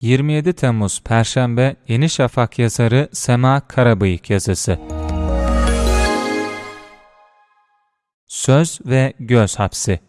27 Temmuz Perşembe Yeni Şafak yazarı Sema Karabıyık yazısı. Söz ve göz hapsi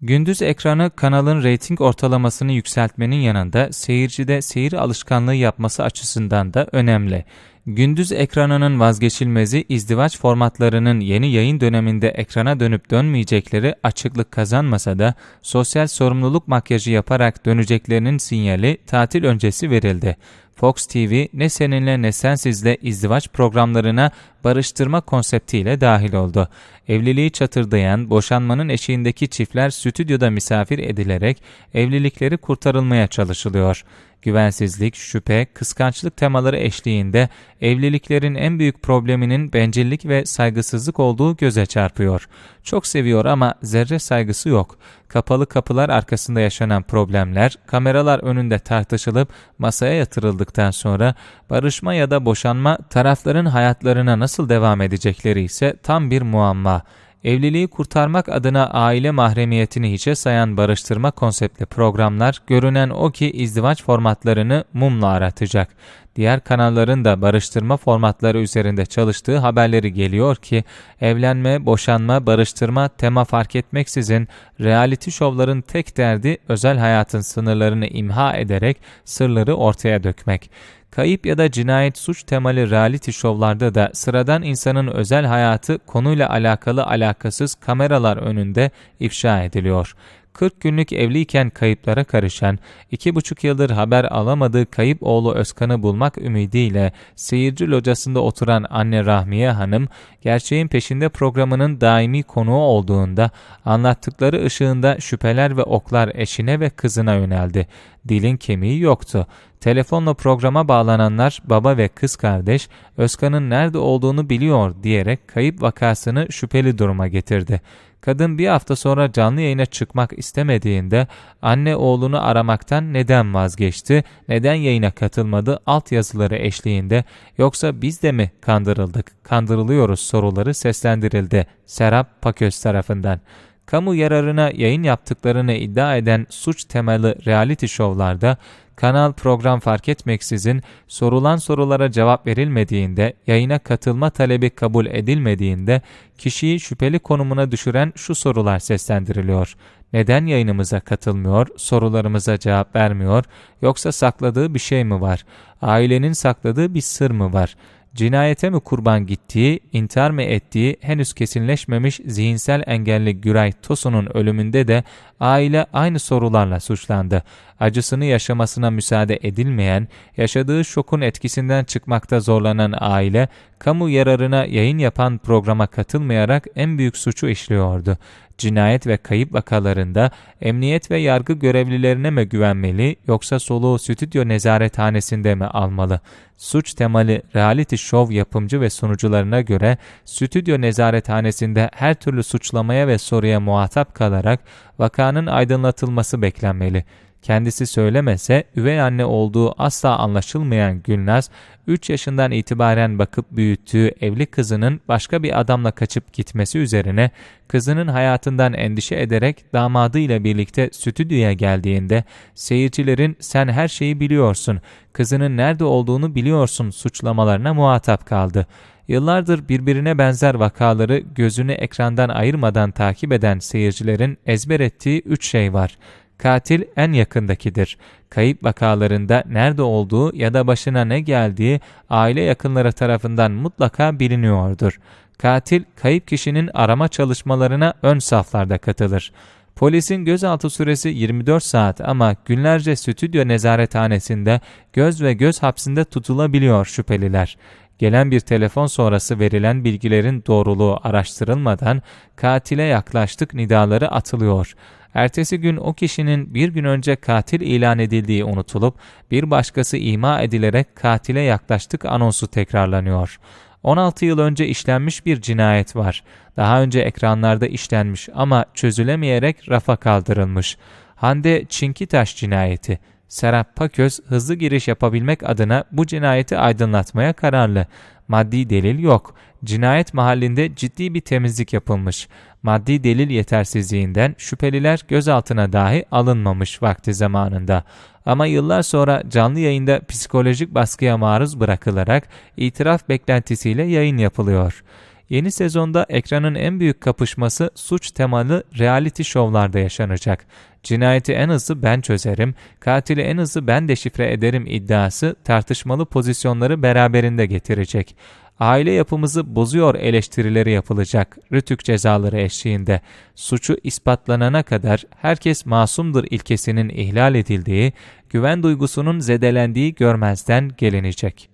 Gündüz ekranı kanalın reyting ortalamasını yükseltmenin yanında seyircide seyir alışkanlığı yapması açısından da önemli. Gündüz ekranının vazgeçilmezi izdivaç formatlarının yeni yayın döneminde ekrana dönüp dönmeyecekleri açıklık kazanmasa da sosyal sorumluluk makyajı yaparak döneceklerinin sinyali tatil öncesi verildi. Fox TV ne seninle ne sensizle izdivaç programlarına barıştırma konseptiyle dahil oldu. Evliliği çatırdayan, boşanmanın eşiğindeki çiftler stüdyoda misafir edilerek evlilikleri kurtarılmaya çalışılıyor. Güvensizlik, şüphe, kıskançlık temaları eşliğinde evliliklerin en büyük probleminin bencillik ve saygısızlık olduğu göze çarpıyor. Çok seviyor ama zerre saygısı yok. Kapalı kapılar arkasında yaşanan problemler kameralar önünde tartışılıp masaya yatırıldıktan sonra barışma ya da boşanma tarafların hayatlarına nasıl devam edecekleri ise tam bir muamma. Evliliği kurtarmak adına aile mahremiyetini hiçe sayan barıştırma konseptli programlar görünen o ki izdivaç formatlarını mumla aratacak. Diğer kanalların da barıştırma formatları üzerinde çalıştığı haberleri geliyor ki evlenme, boşanma, barıştırma tema fark etmeksizin reality şovların tek derdi özel hayatın sınırlarını imha ederek sırları ortaya dökmek. Kayıp ya da cinayet suç temalı reality şovlarda da sıradan insanın özel hayatı konuyla alakalı alakasız kameralar önünde ifşa ediliyor. 40 günlük evliyken kayıplara karışan, 2,5 yıldır haber alamadığı kayıp oğlu Özkan'ı bulmak ümidiyle seyirci locasında oturan anne Rahmiye Hanım, gerçeğin peşinde programının daimi konuğu olduğunda anlattıkları ışığında şüpheler ve oklar eşine ve kızına yöneldi. Dilin kemiği yoktu. Telefonla programa bağlananlar baba ve kız kardeş Özkan'ın nerede olduğunu biliyor diyerek kayıp vakasını şüpheli duruma getirdi. Kadın bir hafta sonra canlı yayına çıkmak istemediğinde anne oğlunu aramaktan neden vazgeçti, neden yayına katılmadı alt yazıları eşliğinde yoksa biz de mi kandırıldık, kandırılıyoruz? soruları seslendirildi Serap Paköz tarafından kamu yararına yayın yaptıklarını iddia eden suç temalı reality şovlarda kanal program fark etmeksizin sorulan sorulara cevap verilmediğinde, yayına katılma talebi kabul edilmediğinde kişiyi şüpheli konumuna düşüren şu sorular seslendiriliyor. Neden yayınımıza katılmıyor, sorularımıza cevap vermiyor, yoksa sakladığı bir şey mi var? Ailenin sakladığı bir sır mı var? Cinayete mi kurban gittiği, intihar mı ettiği henüz kesinleşmemiş zihinsel engelli Güray Tosun'un ölümünde de aile aynı sorularla suçlandı. Acısını yaşamasına müsaade edilmeyen, yaşadığı şokun etkisinden çıkmakta zorlanan aile, kamu yararına yayın yapan programa katılmayarak en büyük suçu işliyordu cinayet ve kayıp vakalarında emniyet ve yargı görevlilerine mi güvenmeli yoksa soluğu stüdyo nezarethanesinde mi almalı? Suç temalı reality show yapımcı ve sunucularına göre stüdyo nezarethanesinde her türlü suçlamaya ve soruya muhatap kalarak vakanın aydınlatılması beklenmeli. Kendisi söylemese üvey anne olduğu asla anlaşılmayan Gülnaz, 3 yaşından itibaren bakıp büyüttüğü evli kızının başka bir adamla kaçıp gitmesi üzerine kızının hayatından endişe ederek damadıyla birlikte stüdyoya geldiğinde seyircilerin sen her şeyi biliyorsun, kızının nerede olduğunu biliyorsun suçlamalarına muhatap kaldı. Yıllardır birbirine benzer vakaları gözünü ekrandan ayırmadan takip eden seyircilerin ezber ettiği üç şey var. Katil en yakındakidir. Kayıp vakalarında nerede olduğu ya da başına ne geldiği aile yakınları tarafından mutlaka biliniyordur. Katil kayıp kişinin arama çalışmalarına ön saflarda katılır. Polisin gözaltı süresi 24 saat ama günlerce stüdyo nezarethanesinde göz ve göz hapsinde tutulabiliyor şüpheliler. Gelen bir telefon sonrası verilen bilgilerin doğruluğu araştırılmadan katile yaklaştık nidaları atılıyor. Ertesi gün o kişinin bir gün önce katil ilan edildiği unutulup bir başkası ima edilerek katile yaklaştık anonsu tekrarlanıyor. 16 yıl önce işlenmiş bir cinayet var. Daha önce ekranlarda işlenmiş ama çözülemeyerek rafa kaldırılmış. Hande Çinkitaş cinayeti. Serap Paköz hızlı giriş yapabilmek adına bu cinayeti aydınlatmaya kararlı. Maddi delil yok. Cinayet mahallinde ciddi bir temizlik yapılmış. Maddi delil yetersizliğinden şüpheliler gözaltına dahi alınmamış vakti zamanında. Ama yıllar sonra canlı yayında psikolojik baskıya maruz bırakılarak itiraf beklentisiyle yayın yapılıyor. Yeni sezonda ekranın en büyük kapışması suç temalı reality şovlarda yaşanacak. Cinayeti en hızlı ben çözerim, katili en hızlı ben deşifre ederim iddiası tartışmalı pozisyonları beraberinde getirecek. Aile yapımızı bozuyor eleştirileri yapılacak rütük cezaları eşliğinde. Suçu ispatlanana kadar herkes masumdur ilkesinin ihlal edildiği, güven duygusunun zedelendiği görmezden gelinecek.